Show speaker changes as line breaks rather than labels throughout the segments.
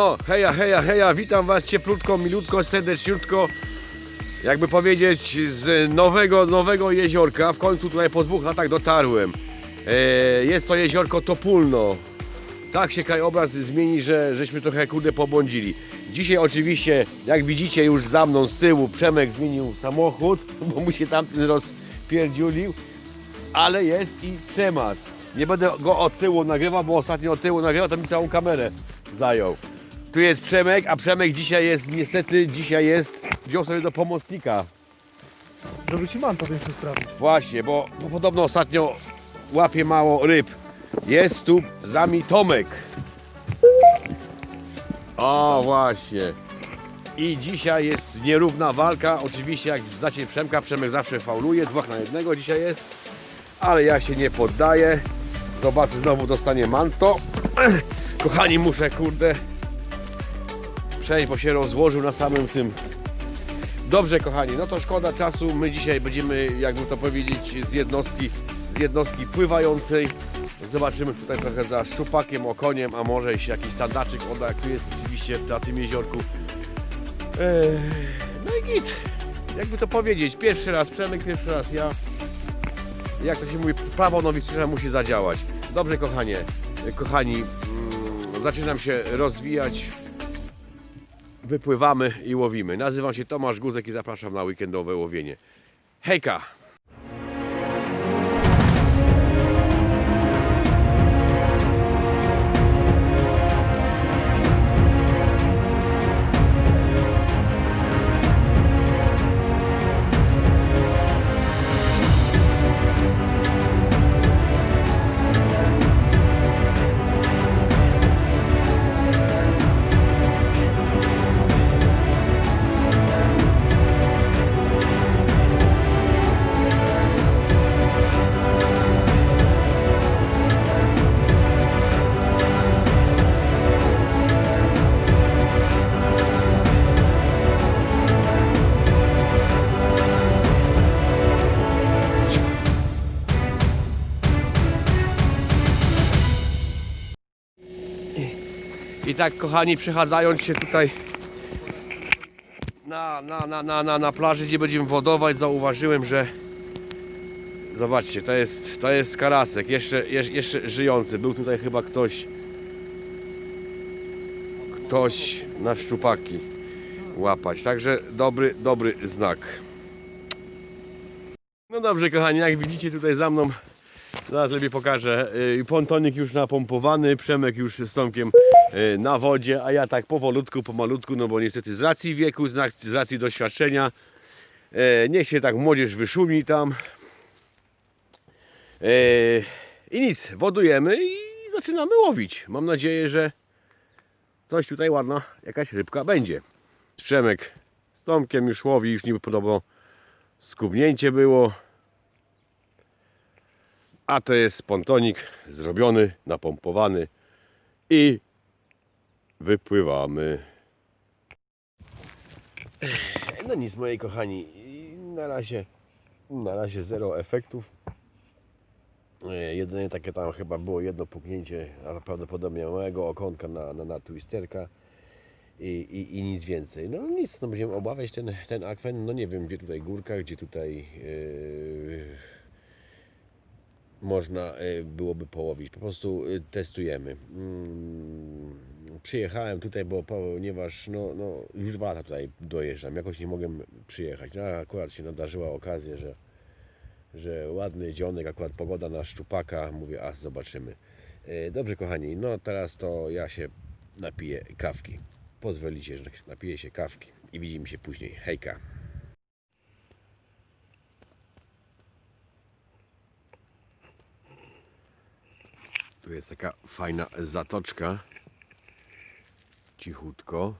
No, heja, heja, heja, witam Was cieplutko, milutko, serdeczniutko. Jakby powiedzieć, z nowego, nowego jeziorka. W końcu tutaj po dwóch latach dotarłem. E, jest to jeziorko Topólno. Tak się krajobraz zmieni, że żeśmy trochę kurde pobłądzili. Dzisiaj oczywiście, jak widzicie już za mną z tyłu, Przemek zmienił samochód, bo mu się tamten rozpierdziulił. Ale jest i temat. Nie będę go od tyłu nagrywał, bo ostatnio od tyłu nagrywał, to mi całą kamerę zajął. Tu jest Przemek, a Przemek dzisiaj jest, niestety, dzisiaj jest, wziął sobie do pomocnika.
Żeby ci manta więcej sprawić.
Właśnie, bo, bo podobno ostatnio łapie mało ryb. Jest tu z nami Tomek. O, właśnie. I dzisiaj jest nierówna walka. Oczywiście, jak znacie Przemka, Przemek zawsze fauluje. Dwóch na jednego dzisiaj jest. Ale ja się nie poddaję. Zobaczę, znowu dostanie manto. Kochani, muszę, kurde, przejść, bo się rozłożył na samym tym Dobrze kochani, no to szkoda czasu. My dzisiaj będziemy, jakby to powiedzieć, z jednostki, z jednostki pływającej. Zobaczymy tutaj trochę za szczupakiem, okoniem, a może się jakiś sandaczyk oda, jak tu jest oczywiście na tym jeziorku. Eee, no i git. Jakby to powiedzieć, pierwszy raz Przemek, pierwszy raz ja. Jak to się mówi, prawo nowicjusze musi zadziałać. Dobrze kochanie, kochani, mm, zaczynam się rozwijać wypływamy i łowimy. Nazywam się Tomasz Guzek i zapraszam na weekendowe łowienie. Hejka! Tak kochani, przechadzając się tutaj na, na, na, na, na, na plaży, gdzie będziemy wodować, zauważyłem, że zobaczcie, to jest, to jest karasek, jeszcze, jeszcze, żyjący. Był tutaj chyba ktoś ktoś na szczupaki łapać. Także dobry, dobry znak. No dobrze kochani, jak widzicie tutaj za mną Zaraz lepiej pokażę. Y, Pontonik już napompowany, Przemek już z Tomkiem y, na wodzie, a ja tak powolutku, pomalutku, no bo niestety z racji wieku, z racji- doświadczenia, e, niech się tak młodzież wyszumi tam. I nic, wodujemy i zaczynamy łowić. Mam nadzieję, że coś tutaj ładna, jakaś rybka będzie. Przemek z Tomkiem już łowi, już niby podobno skubnięcie było. A to jest pontonik zrobiony, napompowany i wypływamy. No nic moi kochani, na razie na razie zero efektów. E, Jedynie takie tam chyba było jedno puknięcie, ale prawdopodobnie małego okonka na, na, na twisterka i, i, i nic więcej. No nic, no będziemy obawiać ten, ten akwen, no nie wiem gdzie tutaj górka, gdzie tutaj yy, można y, byłoby połowić. Po prostu y, testujemy. Mm, Przyjechałem tutaj, bo ponieważ no, no, już dwa lata tutaj dojeżdżam, jakoś nie mogłem przyjechać. No, akurat się nadarzyła okazja, że, że ładny dzionek, akurat pogoda na szczupaka. Mówię, a zobaczymy. Y, Dobrze, kochani, no teraz to ja się napiję kawki. Pozwolicie, że napiję się kawki i widzimy się później. Hejka. Tu jest taka fajna zatoczka. Cichutko.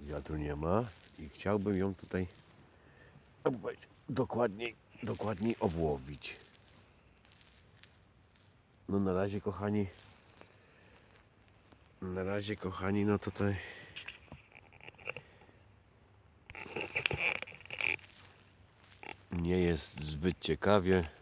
Wiatru nie ma. I chciałbym ją tutaj dokładniej, dokładniej obłowić. No na razie kochani. Na razie kochani, no tutaj. Nie jest zbyt ciekawie.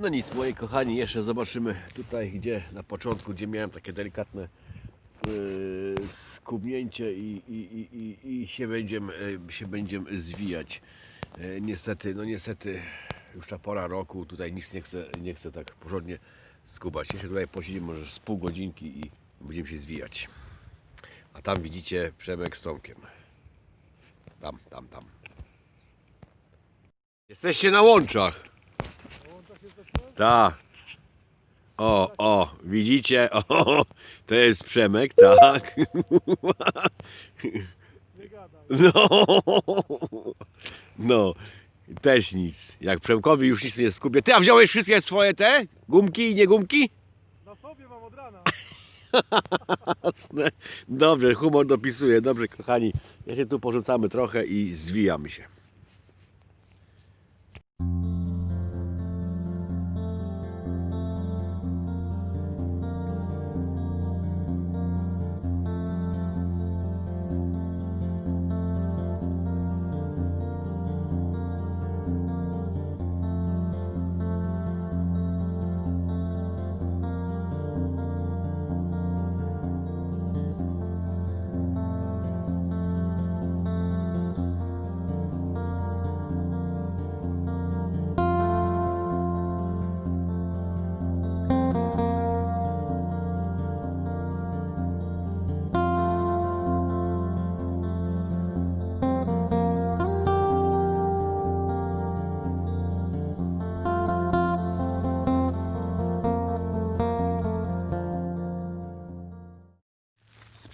No nic, moi kochani, jeszcze zobaczymy tutaj, gdzie na początku, gdzie miałem takie delikatne yy, skubnięcie i, i, i, i, się, będziemy, yy, się będziemy zwijać. Yy, niestety, no niestety, już ta pora roku, tutaj nic nie chce, nie chce tak porządnie skubać. Jeszcze tutaj posiedzimy może z pół godzinki i będziemy się zwijać. A tam widzicie Przemek z Tomkiem. Tam, tam, tam. Jesteście na łączach. Tak. O, o, widzicie? O, to jest Przemek, tak. No, no, też nic. Jak Przemkowi już nic nie skupię. Ty, a wziąłeś wszystkie swoje te? Gumki i nie gumki?
Na sobie mam od rana.
Jasne. Dobrze, humor dopisuje. Dobrze, kochani. Ja się tu porzucamy trochę i zwijamy się.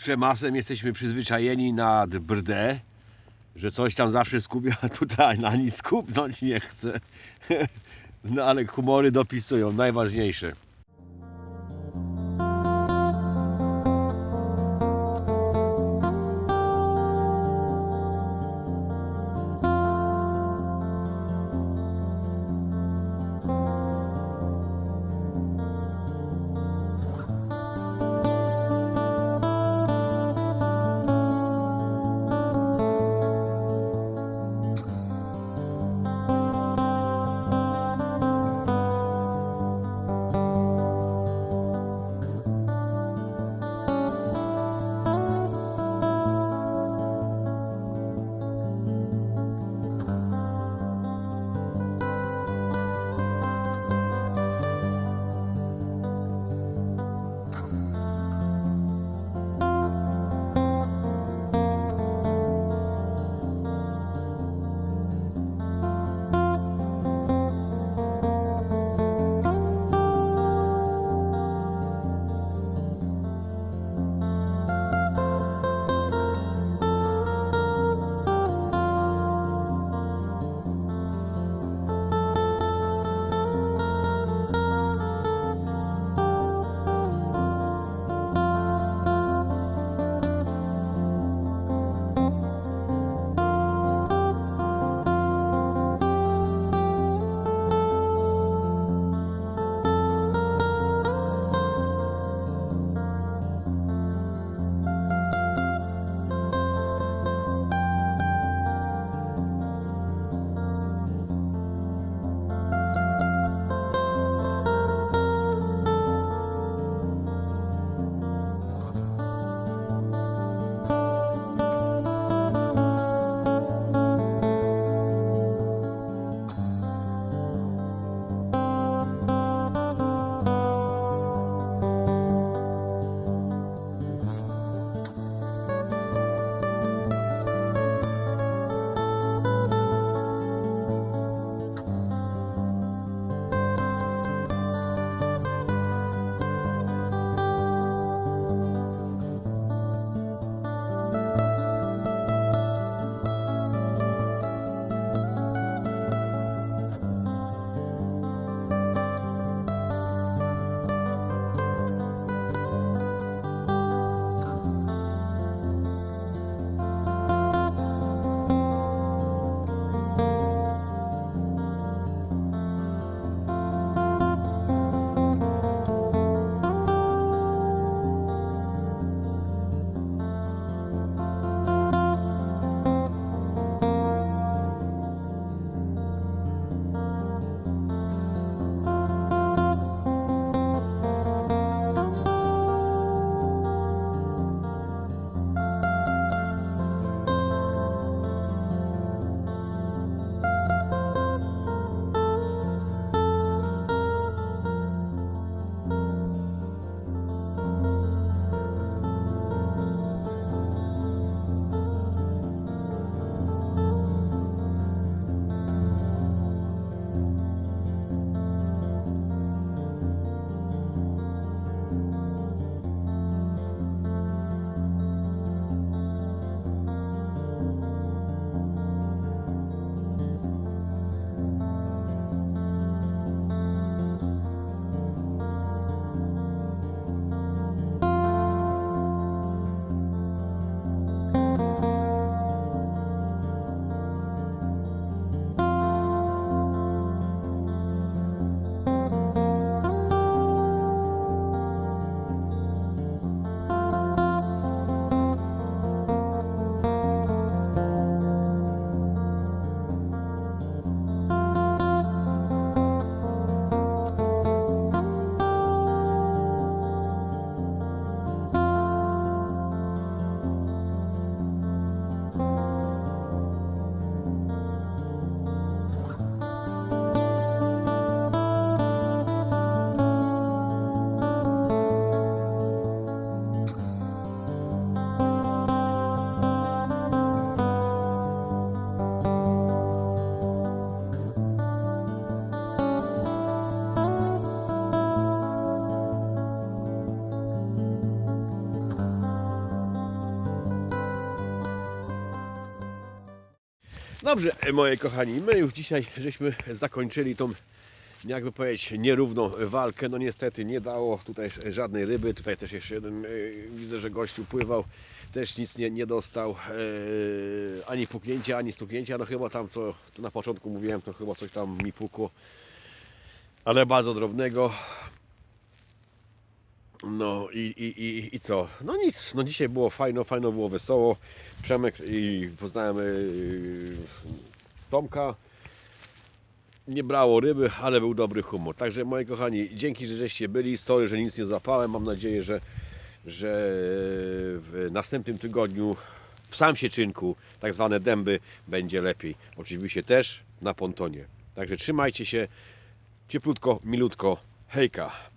Przemasem jesteśmy przyzwyczajeni na brdę, że coś tam zawsze skupia, a tutaj na nic skupnąć nie chce. No ale humory dopisują, najważniejsze. Dobrze, moje kochani, my już dzisiaj żeśmy zakończyli tą, jakby powiedzieć, nierówną walkę. No niestety nie dało tutaj żadnej ryby. Tutaj też jeszcze jeden, yy, widzę, że gościu pływał, też nic nie, nie dostał. Yy, ani puknięcia, ani stuknięcia. No chyba tam to, to na początku mówiłem, to chyba coś tam mi pukło. Ale bardzo drobnego. No i, i, i, i co? No nic, no dzisiaj było fajno, fajno było wesoło. Przemek i poznałem yy, Tomka. Nie brało ryby, ale był dobry humor. Także moi kochani, dzięki, że żeście byli. Sorry, że nic nie zapałem. Mam nadzieję, że, że w następnym tygodniu w sam Sieczynku, tak zwane dęby, będzie lepiej. Oczywiście też na pontonie. Także trzymajcie się cieplutko, milutko. Hejka.